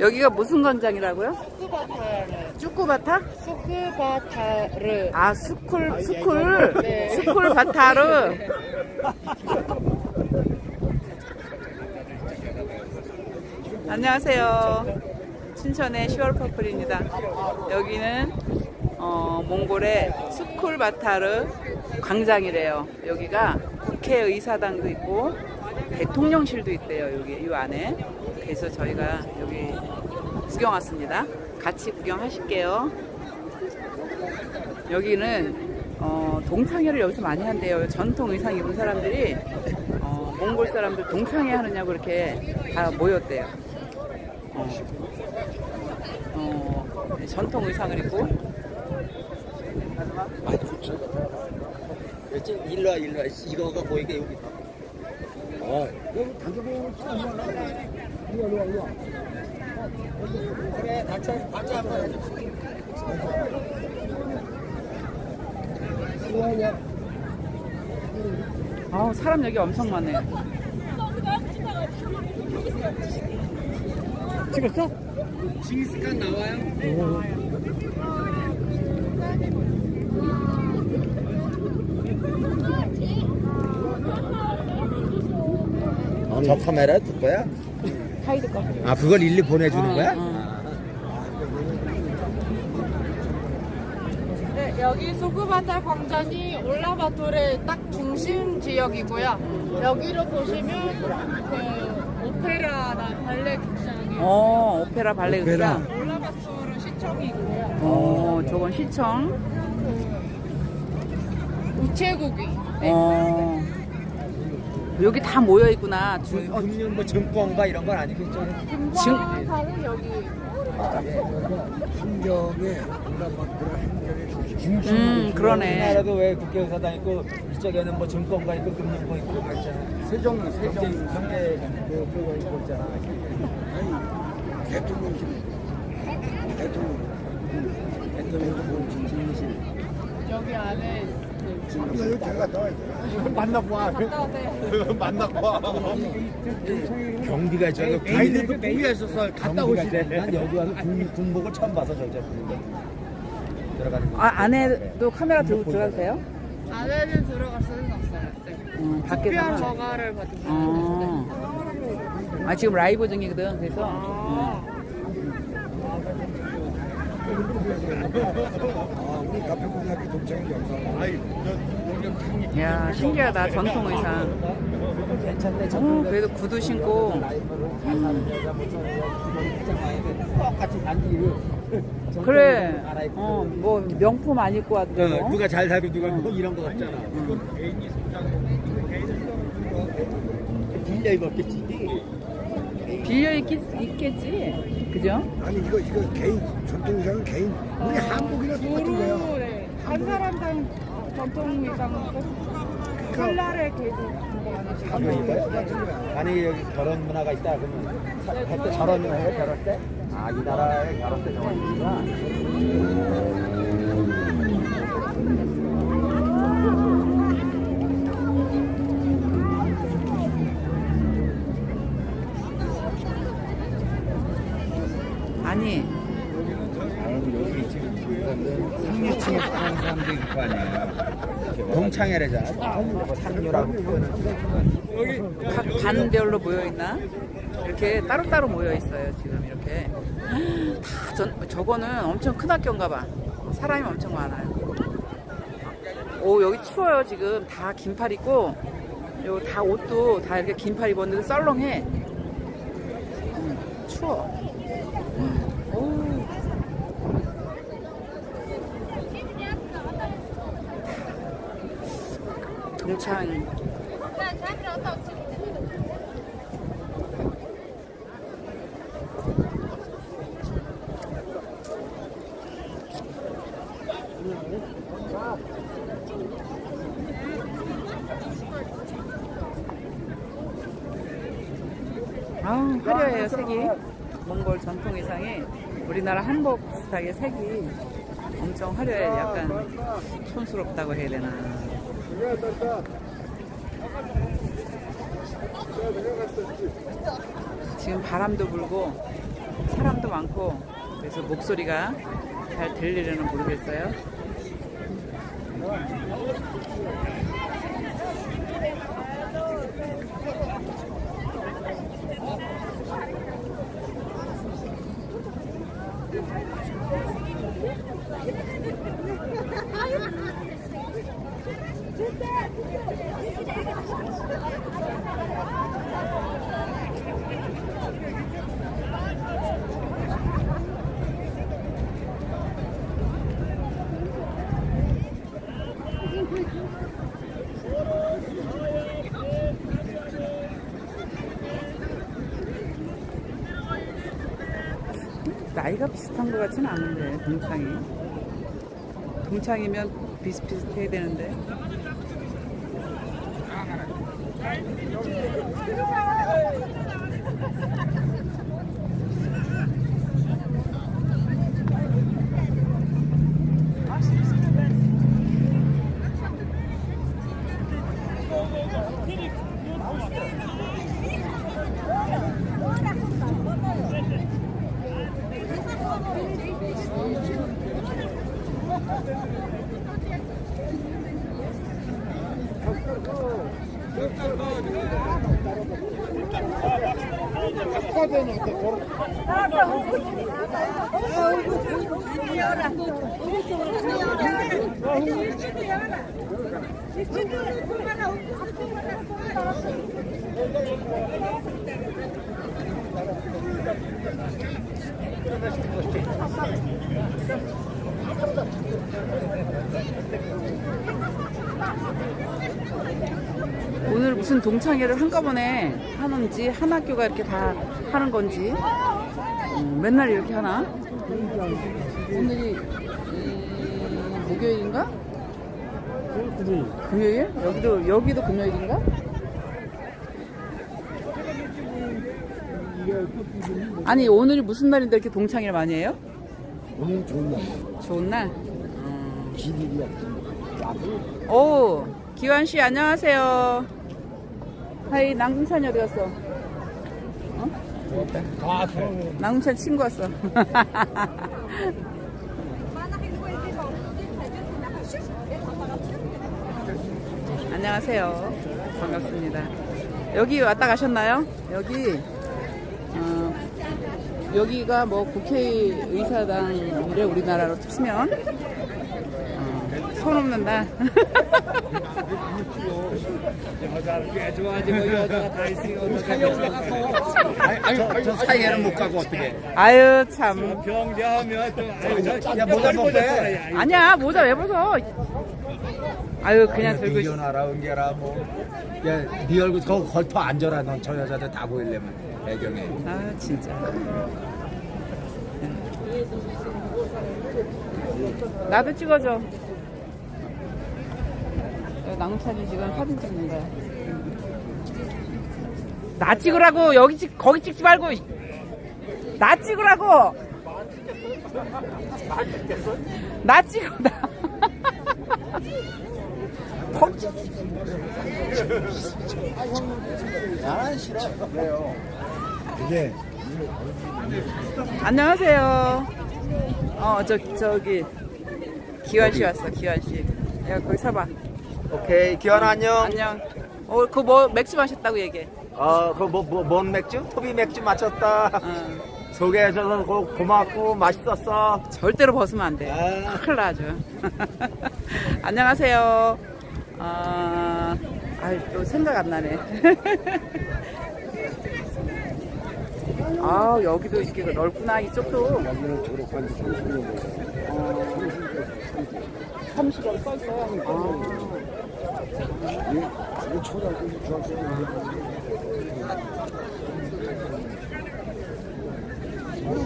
여기가 무슨 건장이라고요? 스쿠바타르. 쭈꾸바타? 스쿠바타르. 아 스쿨 스쿨 네. 스쿨 바타르 안녕하세요 춘천의 10월 퍼플입니다 여기는 어, 몽골의 스쿨 바타르 광장이래요 여기가 국회의사당도 있고 대통령실도 있대요 여기 이 안에 그래서 저희가 여기 구경 왔습니다 같이 구경하실게요 여기는 어, 동창회를 여기서 많이 한대요. 전통 의상 입은 사람들이 어, 몽골 사람들 동창회 하느냐고 이렇게 다 모였대요. 어, 어, 네, 전통 의상을 입고 많이 좋죠. 그렇지? 일로 와, 일로 와. 이거가 보이게 여기. 어. 그래, 같이, 같이 한번 해줘. 아우 사람 여기 엄청 많네요. 찍었어? 징기스칸 나와요? 저 카메라 둘 거야? 타이드 거. 아 그걸 일일이 보내주는 어, 거야? 어. 네, 여기 소그바타 광장이 올라바토르의 딱 중심 지역이고요. 여기로 보시면 그 오페라나 발레 극장이 어 오페라 발레 오페라. 의상. 올라바토르 시청이 있고요. 어 저건 시청. 우체국이 어 여기 다 모여 있구나. 주- 어, 금융 뭐 증권가 이런 건 아니겠죠? 금방사는 여기 환경에 올라봤더라 행정의 음 그러네. 우리나라도 왜 국회의사당 있고 이쪽에는 뭐 증권가 있고 금융권 있고 막 있잖아. 세종 세종 경제 경제 그 그거 있고 있잖아. 아니 대통령실 대통령 대통령도 본 진실 여기 안에 여기 잘 갔다 와야 돼 만나고 와. 만나고 와 경비가 저기 아이들도 포기가 있었어 갔다 오시 난 여기 와서 군, 군복을 처음 봐서 저저 들어가는 거. 아 안에도 카메라 들고 들어가도 돼요? 안에는 들어갈 수는 없어요. 네. 음, 특별 밖에서는. 허가를. 어. 아 지금 라이브 중이거든. 그래서 아, 아 우리 가평고등학교 동창회 영상 음. 야 신기하다 전통 의상. 괜찮네. 어, 그래도 구두 신고 똑같이 단지 그래. 어, 뭐 명품 안 입고 되고. 어, 누가 잘 살고 누가 뭐 이런 거 없잖아. 빌려 입었겠지. 빌려 있겠지. 그죠? 아니 이거 이거 개인 전통 의상은 개인 우리 한복이나 똑같은 거야 두루 네. 한 사람당 전통 의상 칼날에 계속 이거 입어요? 만약에 여기 결혼 문화가 있다 그러면 할때 저런을 해요 결혼 때? 아 이 나라의 결혼 때 문화. 아 상류층에 사는 사람도 있을 거 아니에요. 동창회래잖아. 상류라고. 각 반별로 모여 있나? 이렇게 따로따로 모여 있어요, 지금 이렇게. 다 전, 저거는 엄청 큰 학교인가 봐. 사람이 엄청 많아요. 오, 여기 추워요, 지금. 다 긴팔 입고, 요다 옷도 다 이렇게 긴팔 입었는데 썰렁해. 음, 추워. 오. 동창 아우 화려해요 색이. 몽골 전통 의상이 우리나라 한복 비슷하게 색이 엄청 화려해. 약간 촌스럽다고 해야 되나 지금 바람도 불고 사람도 많고 그래서 목소리가 잘 들리려는 모르겠어요 나이가 비슷한 것 같지는 않은데 동창이. 동창이면 비슷비슷해야 되는데 오늘 İçinde olsun bana, okusun bana, sonra da olsun. 동창회를 한꺼번에 하는지 한 학교가 이렇게 다 하는 건지 음, 맨날 이렇게 하나? 오늘이 음, 목요일인가? 금요일? 여기도 여기도 금요일인가? 아니 오늘이 무슨 날인데 이렇게 동창회를 많이 해요? 오늘 좋은 날. 좋은 날. 음. 기일이야. 오 기환 씨 안녕하세요. 하이 남궁찬이 어디 갔어? 아, 남궁찬 친구 왔어. 안녕하세요. 반갑습니다. 여기 왔다 가셨나요? 여기 어, 여기가 뭐 국회의사당을 우리나라로 치면 어, 손 없는 날. 저, 저 사이에는 못 가고 어떻게? 아유 참. 경제하면 또 아유 저야 모자 벗대. 아니야 모자 왜 벗어? 아유 그냥 들고 있... 비교나라 은계라 뭐. 야네 얼굴 거 걸터 앉아라. 넌 저 여자들 다 보이려면 배경에. 아 진짜. 나도 찍어줘. 낭찬이 지금 사진 찍는 거야. 나 찍으라고 여기 찍 거기 찍지 말고 나 찍으라고. 나 찍어 나. 거기 찍- 아 싫어. 그래요. 이게 안녕하세요. 어, 저, 저기, 기환 씨 왔어, 기환 씨. 야, 거기 서봐. 오케이 기현아 안녕. 안녕. 어, 그 뭐, 맥주 마셨다고 얘기해. 어 그뭐뭔 맥주? 토비 맥주 마쳤다. 어, 소개해줘서 고, 고맙고 맛있었어. 절대로 벗으면 안 돼. 아. 큰일 나죠. 안녕하세요. 아, 아이, 또 생각 안 나네. 아, 여기도 이렇게 넓구나, 이쪽도. 여기는 졸업한 지 30년 됐어. 30원 써있어요. 아. 이게 초등학교, 중학교.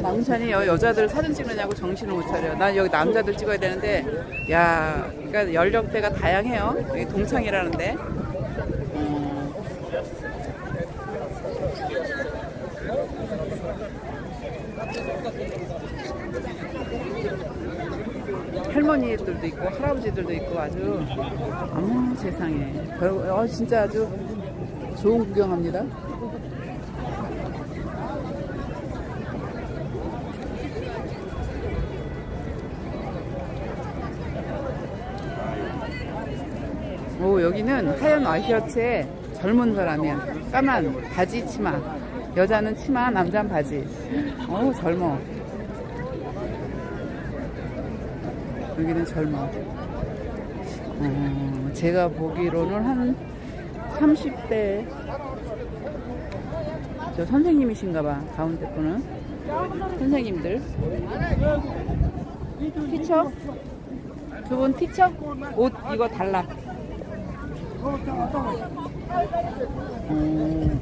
남편이 여, 여자들 사진 찍느냐고 정신을 못 차려. 난 여기 남자들 찍어야 되는데, 야, 그러니까 연령대가 다양해요. 여기 동창이라는데. 음. 할머니들도 있고 할아버지들도 있고 아주. 어머 세상에. 별, 어, 진짜 아주 좋은 구경합니다. 오 여기는 하얀 와이셔츠에 젊은 사람이야. 까만 바지 치마. 여자는 치마 남자는 바지. 어우 젊어 여기는 젊어. 어, 제가 보기로는 한 30대. 저 선생님이신가 봐 가운데 분은. 선생님들. 티처? 두 분 티처? 옷 이거 달라. 음.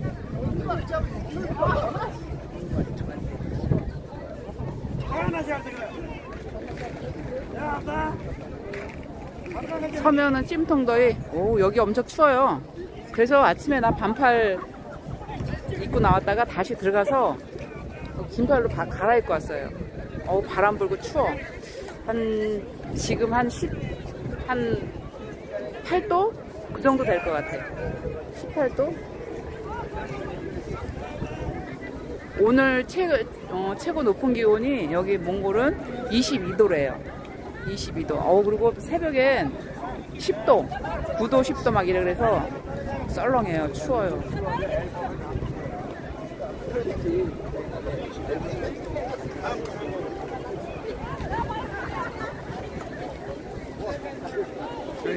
서면은 찜통더위. 오 여기 엄청 추워요. 그래서 아침에 나 반팔 입고 나왔다가 다시 들어가서 긴팔로 바- 갈아입고 왔어요. 어 바람 불고 추워. 한 지금 한 10, 한 8도 그 정도 될 것 같아요. 18도. 오늘 최, 어, 최고 높은 기온이 여기 몽골은 22도래요. 22도. 어, 그리고 새벽엔 10도, 9도, 10도 막 이래 그래서 썰렁해요. 추워요.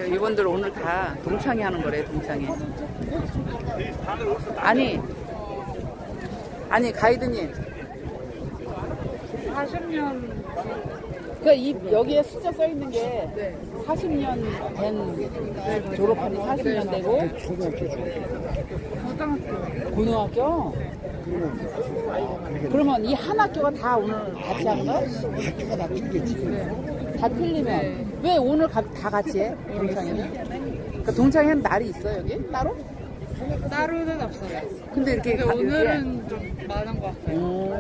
이분들 오늘 다 동창회 하는 거래, 동창회. 아니, 아니, 가이드님. 40년 그이 여기에 숫자 써 있는 게 40년 된 졸업한 지 40년 되고 초등학교. 고등학교 고등학교 그러면 이 한 학교가 다 오늘 같이 하는 거야? 학교가 다 틀리겠지. 다 틀리면 왜 오늘 가- 다 같이 해? 동창회는? 그러니까 동창회는 날이 있어 여기 따로? 따로는 없어요. 근데 이렇게 근데 가- 오늘은 좀 많은 것 같아요. 오,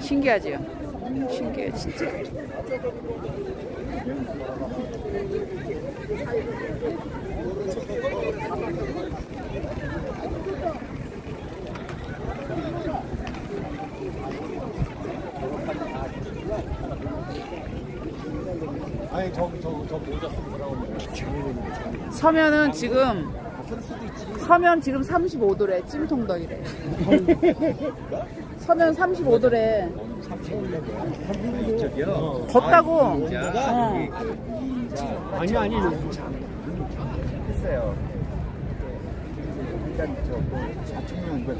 신기하지요? 신기해 진짜. 아니 저기 저저 모자 쓰고 뭐라고 서면은 지금 서면 지금 35도래 찜통더위래. 서면 35도래 저기요 덥다고 어. 아니 아니. 글쎄요. 일단 저그 사천명 이거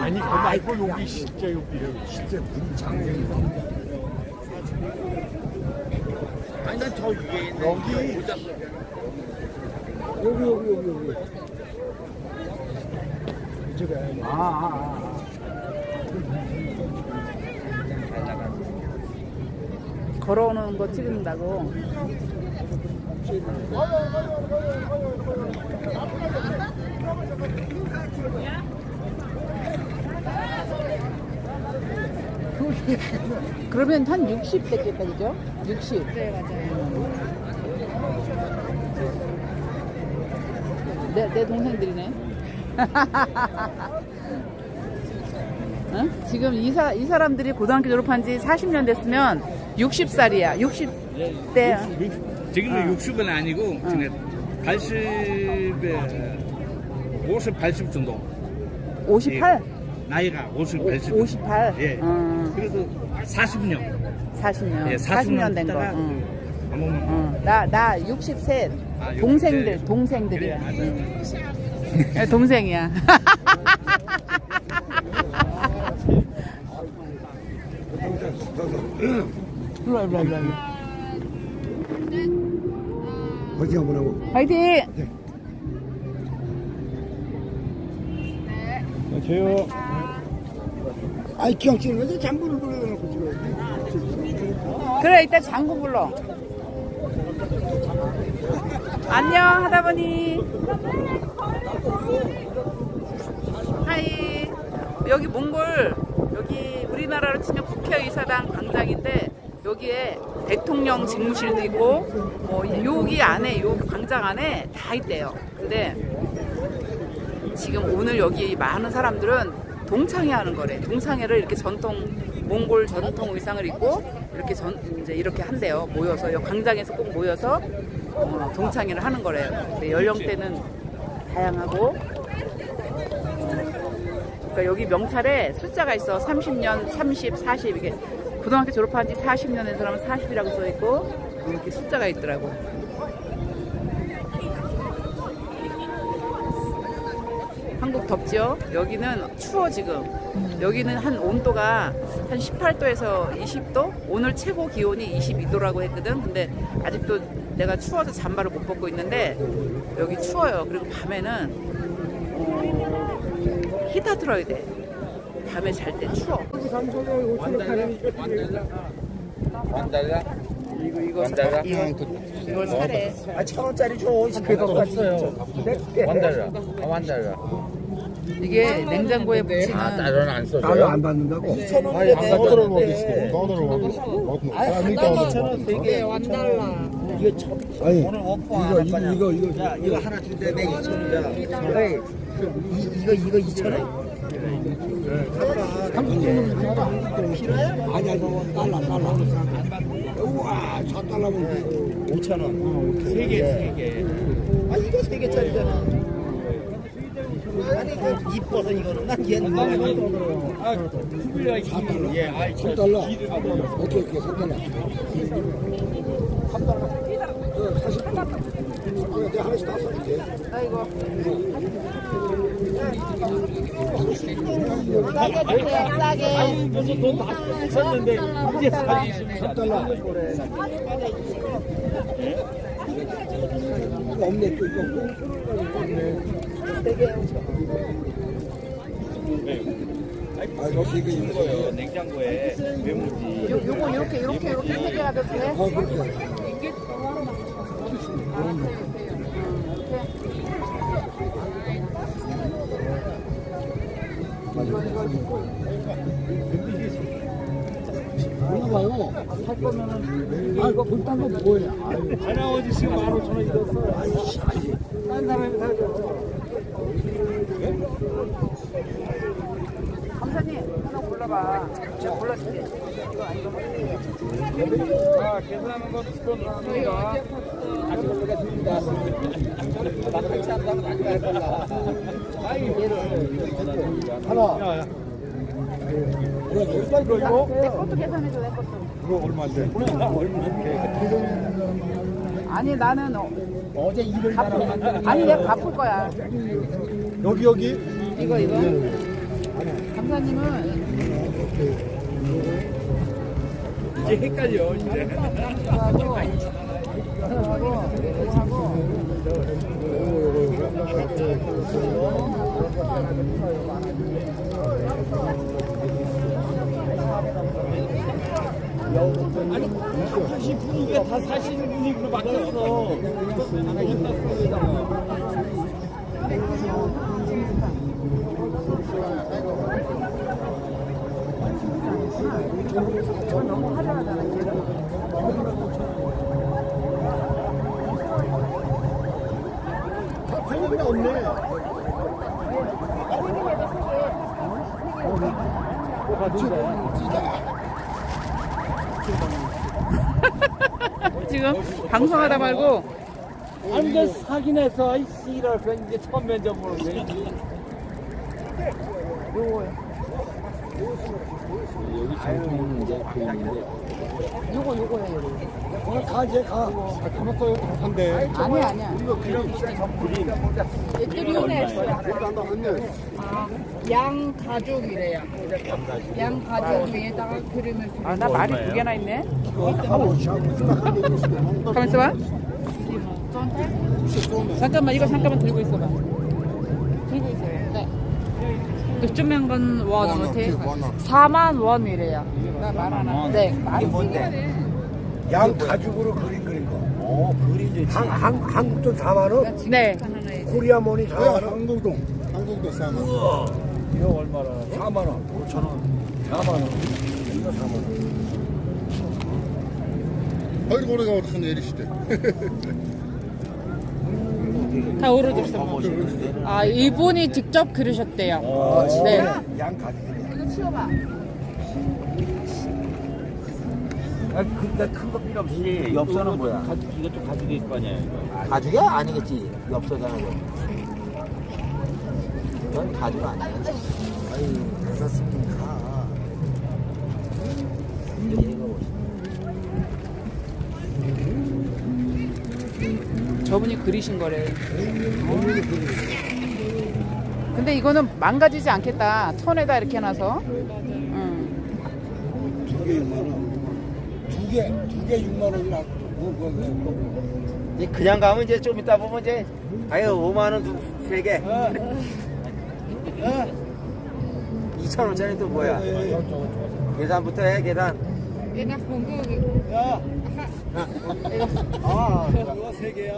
아니 그거 말고 여기 진짜 여기 진짜 문 장생이 아니 난 저 위에 있는 여기. 모자. 여기 여기 여기 여기. 이쪽에. 아, 아, 아. 걸어오는 거 찍는다고 그러면 한 60 됐겠다 그죠? 60 네, 맞아요. 내, 내 동생들이네. 응? 지금 이, 사, 이 사람들이 고등학교 졸업한 지 40년 됐으면 60살이야. 60대. 지금은 어. 60은 아니고 지금 80에 50, 80 정도 58? 나이가 50, 오, 80 58? 예. 어, 그래서 40년 40년. 예, 40년 된 거. 응. 어, 나, 나 63. 아, 동생들, 63. 동생들이야. 그래. 응. 예, 동생이야. 일로 와, 일로 와, 일로 와, 일로 와. 어디 한번 하고. 화이팅! 저요 아이 기억 찍으면서 잠부를 불러놓고 찍어야지. 그래 이따 장구 불러 안녕 하다 보니 하이 여기 몽골 여기 우리나라로 치면 국회의사당 광장인데 여기에 대통령 직무실도 있고 뭐 여기 안에 요 광장 안에 다 있대요 근데 지금 오늘 여기 많은 사람들은 동창회 하는 거래. 동창회를 이렇게 전통 몽골 전통 의상을 입고 이렇게 전 이제 이렇게 한대요. 모여서 여 광장에서 꼭 모여서 어, 동창회를 하는 거래요. 근데 연령대는 다양하고 그러니까 여기 명찰에 숫자가 있어. 30년, 30, 40 이게 고등학교 졸업한 지 40년 된 사람은 40이라고 써 있고 이렇게 숫자가 있더라고. 한국 덥죠? 여기는 추워 지금. 여기는 한 온도가 한 18도에서 20도? 오늘 최고 기온이 22도라고 했거든. 근데 아직도 내가 추워서 잠바를 못 벗고 있는데 여기 추워요. 그리고 밤에는 어, 히터 틀어야 돼. 밤에 잘 때 추워. 완달라? 이거 이거 완달라? 이거 이걸 사래. 아, 천 원짜리 줘. 그래도 없어요. 완달라. 아, 완달라. 이게 냉장고에 붙이는 아, 따로는 안 써줘요? 안 받는다고. 아니, 안 너더러 가져왔는데. 먹이시고 너더러 먹이시고 아니, 한 달에 천 원, 되게 완달라. 이거 천 아니 오늘 워커 이거 하나 이거 거냐? 이거 이거 자, 이거 하나 준대 내 2천 원이야. 그래. 이, 이거 이거 2천 원? 아니 아니 달라 달라. 우와 저 달라면 5천 원. 세 개, 세 개. 아, 이거 세 개짜리잖아. 아니, 그 이뻐서 이거는 난 얘는 아, 예, 아이, 3 달러. 오케이 오케이 3 달러. 3 달러. 어, 40분. 내가 하나씩 다 사줄게. 아이고. 벌써 돈다 썼는데 이제 사기 3 달러. 이거 없네 또 이거 없네. 아 이거 이거 있는 거예요. 냉장고에 메모지. 요, 요거 이렇게 이렇게 이렇게 세 개가 몇 개? 어 그렇게. 아 이거 본딴 거 뭐해? 아유. 하나 어디 지금 15,000원 잃었어. 아이씨, 아이. 딴 사람이 사줘. 감사님 하나 골라봐. 제가 계산하는 거 나옵니다. 하나. 내 것도 계산해줘 내 것도. 그거 얼마인데? 아니 나는 어, 어제 일을 갚을, 아니 내가 갚을 거야. 여기 여기 이거 이거. 감사님은 이제 헷갈려, 이제. 하고 다시 분위기가 다 사시는 분위기로 바뀌었어. 다 지금 방송하다 말고 아니, 그 사긴 해서, 이 씨랄, 그 이제 처음 면접 보는 거 여기 전통 이제 그 있는데. 요거 요거 해 요거. 오늘 가 이제 가. 아, 가만둬요. 한데. 아니야 아니야. 양 가족이래요. 양 가족 위에다가 그림을 아나 말이 두 개나 있네. 가만 있어봐. 잠깐만 이거 잠깐만 들고 있어봐. 요즘엔 건 원, 원, 어때? 오케이, 원, 원. 4만 원이래요. 네. 이게 뭔데? 양 가죽으로 그림 그린 거. 오 그림 좋지. 한, 한, 한국 돈 4만 원, 네. 코리아 머니 4만 원, 한국동. 한국도 싸면. 이거 얼마나? 4만 원, 5천 원, 4만 원. 이거 4만 원. 아이고, 오래가 어떻게 내리시대. 다 오르셨어. 아, 이분이 직접 그리셨대요. 네. 양 가죽. 아, 그러니까 큰거 필요 없이 엽서는 뭐야? 가죽, 이것도 가죽일 거 아니야, 이거. 가죽이야? 아니겠지. 엽서잖아. 거. 이건 가죽 아니야. 아이, 괜찮습니까? 저분이 그리신 거래. 근데 이거는 망가지지 않겠다. 천에다 이렇게 놔서. 응. 두개 6만 원. 두 개, 두 개 6만 원이라. 뭐, 뭐, 뭐, 뭐. 이제 그냥 가면 이제 좀 이따 보면 이제 아유 5만 원두세 개. 2천 원짜리 또 뭐야? 계산부터 해 계산. 얘가 공부 아, 이거 세 개야.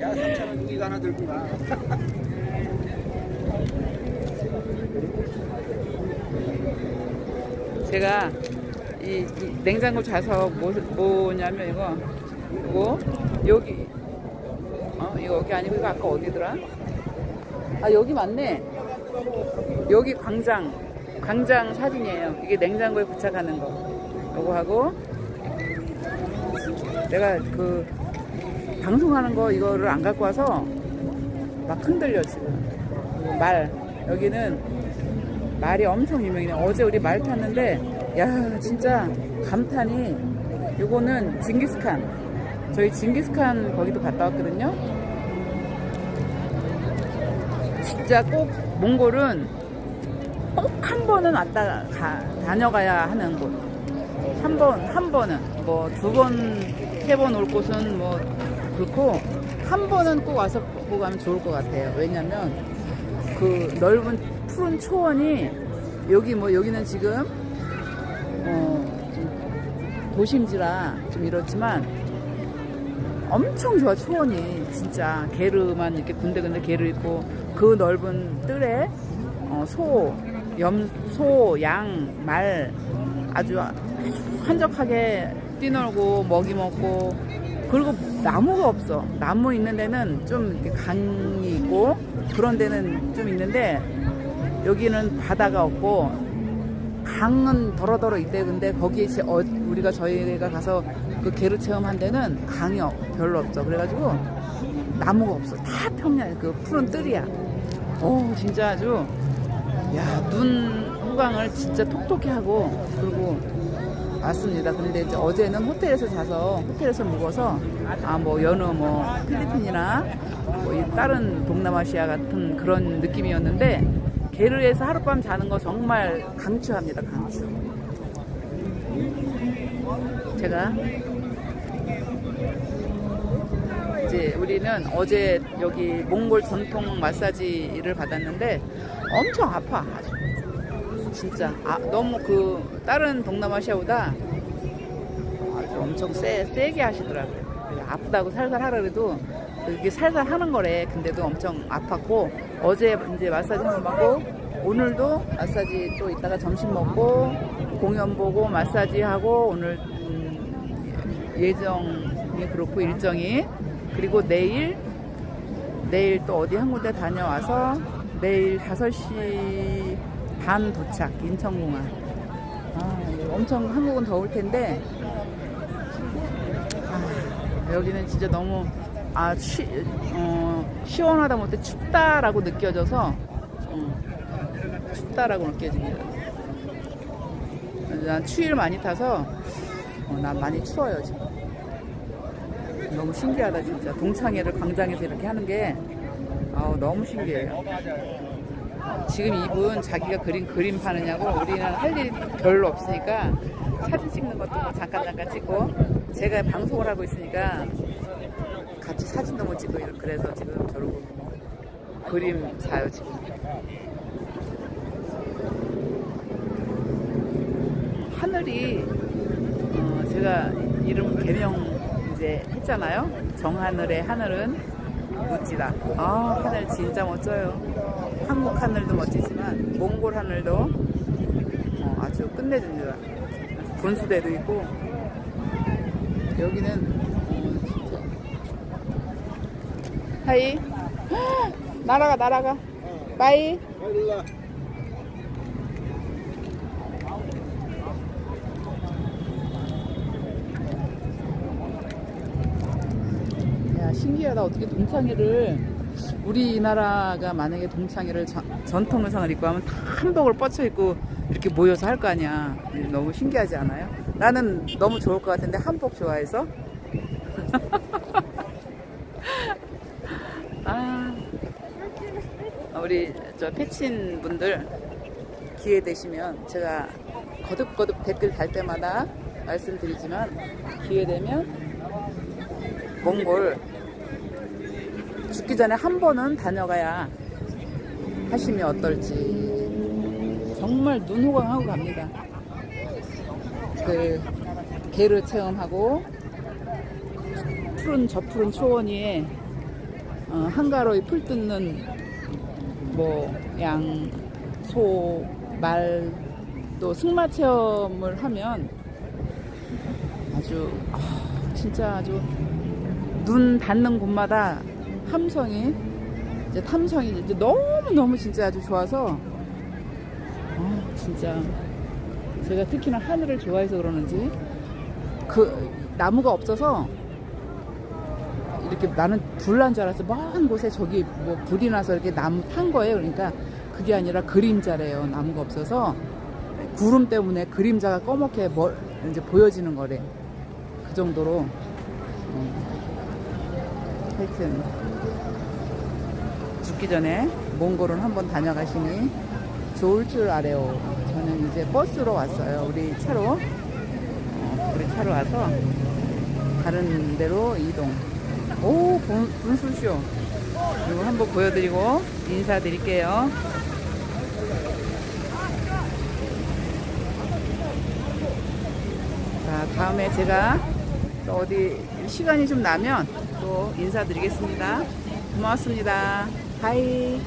야 3천 원 주기가 하나 가. 제가 이, 이 냉장고 자석 뭐, 뭐냐면 이거 이거 여기 어 이거 여기 아니고 이거 아까 어디더라? 아 여기 맞네. 여기 광장 광장 사진이에요. 이게 냉장고에 부착하는 거. 요거 하고 내가 그 방송하는 거 이거를 안 갖고 와서 막 흔들려 지금. 말 여기는 말이 엄청 유명해요. 어제 우리 말 탔는데, 야, 진짜 감탄이, 요거는 징기스칸. 저희 징기스칸 거기도 갔다 왔거든요. 진짜 꼭 몽골은 꼭 한 번은 왔다 가, 다녀가야 하는 곳. 한 번, 한 번은. 뭐, 두 번, 세 번 올 곳은 뭐, 그렇고, 한 번은 꼭 와서 보고 가면 좋을 것 같아요. 왜냐면, 그 넓은 푸른 초원이 여기 뭐 여기는 지금 어, 좀 도심지라 좀 이렇지만 엄청 좋아 초원이 진짜 게르만 이렇게 군데군데 게르 있고 그 넓은 뜰에 어, 소, 염, 소, 양, 말 아주 한적하게 뛰놀고 먹이 먹고 그리고 나무가 없어. 나무 있는 데는 좀 강이 있고 그런 데는 좀 있는데 여기는 바다가 없고 강은 더러더러 있대. 근데 거기에 제- 어- 우리가 저희가 가서 그 게르 체험한 데는 강이 없- 별로 없어. 그래가지고 나무가 없어. 다 평야 그 푸른 뜰이야 오 진짜 아주 야눈 후광을 진짜 톡톡히 하고 그리고 왔습니다. 근데 이제 어제는 호텔에서 자서 호텔에서 묵어서 아뭐 여느 뭐 필리핀이나 뭐이 다른 동남아시아 같은 그런 느낌이었는데 게르에서 하룻밤 자는 거 정말 강추합니다. 강추. 제가 이제 우리는 어제 여기 몽골 전통 마사지를 받았는데 엄청 아파 아주 진짜 아, 너무 그 다른 동남아시아보다 아주 엄청 세, 세게 하시더라고요. 아프다고 살살 하라 그래도 이게 살살 하는 거래. 근데도 엄청 아팠고 어제 이제 마사지 한번 받고 오늘도 마사지 또 이따가 점심 먹고 공연 보고 마사지 하고 오늘 음, 예정이 그렇고 일정이 그리고 내일 내일 또 어디 한 군데 다녀와서 내일 5시 반 도착 인천공항. 아, 엄청 한국은 더울 텐데. 아, 여기는 진짜 너무 아, 쉬, 어, 시원하다 못해 춥다라고 느껴져서 음, 춥다라고 느껴집니다 난 추위를 많이 타서 어, 난 많이 추워요 지금 너무 신기하다 진짜 동창회를 광장에서 이렇게 하는 게 아우, 너무 신기해요 지금 이분 자기가 그린 그림 파느냐고 우리는 할 일이 별로 없으니까 사진 찍는 것도 뭐 잠깐 잠깐 찍고 제가 방송을 하고 있으니까 같이 사진도 못 찍고 이러- 그래서 지금 저러고 그림 사요 지금. 하늘이 어, 제가 이름 개명 이제 했잖아요. 정하늘의 하늘은 멋지다. 아 하늘 진짜 멋져요. 한국 하늘도 멋지지만 몽골 하늘도 어, 아주 끝내줍니다. 분수대도 있고 여기는 어, 하이 날아가 날아가 빠이 신기하다. 어떻게 동창회를 우리나라가 만약에 동창회를 전- 전통 의상을 입고 하면 다 한복을 뻗쳐 입고 이렇게 모여서 할 거 아니야. 너무 신기하지 않아요? 나는 너무 좋을 것 같은데 한복 좋아해서? 아. 우리 저 패친 분들 기회 되시면 제가 거듭거듭 댓글 달 때마다 말씀드리지만 기회 되면 몽골 죽기 전에 한 번은 다녀가야 하시면 어떨지 정말 눈호강하고 갑니다. 그 게르 체험하고 푸른 저 푸른 초원 위에 어, 한가로이 풀 뜯는 뭐 양, 소, 말, 또 승마 체험을 하면 아주 아, 진짜 아주 눈 닿는 곳마다 함성이 이제 탐성이 이제 너무 너무 진짜 아주 좋아서 아 진짜. 제가 특히나 하늘을 좋아해서 그러는지 그 나무가 없어서 이렇게 나는 불난 줄 알았어. 먼 곳에 저기 뭐 불이 나서 이렇게 나무 탄 거예요. 그러니까 그게 아니라 그림자래요. 나무가 없어서. 구름 때문에 그림자가 꺼멓게 멀, 이제 보여지는 거래. 그 정도로 하여튼 죽기 전에 몽골은 한번 다녀가시니 좋을 줄 알아요. 저는 이제 버스로 왔어요. 우리 차로 어, 우리 차로 와서 다른 데로 이동. 오 분- 분수쇼 이거 한번 보여드리고 인사드릴게요. 자 다음에 제가 또 어디 시간이 좀 나면 또 인사드리겠습니다. 고맙습니다. 바이.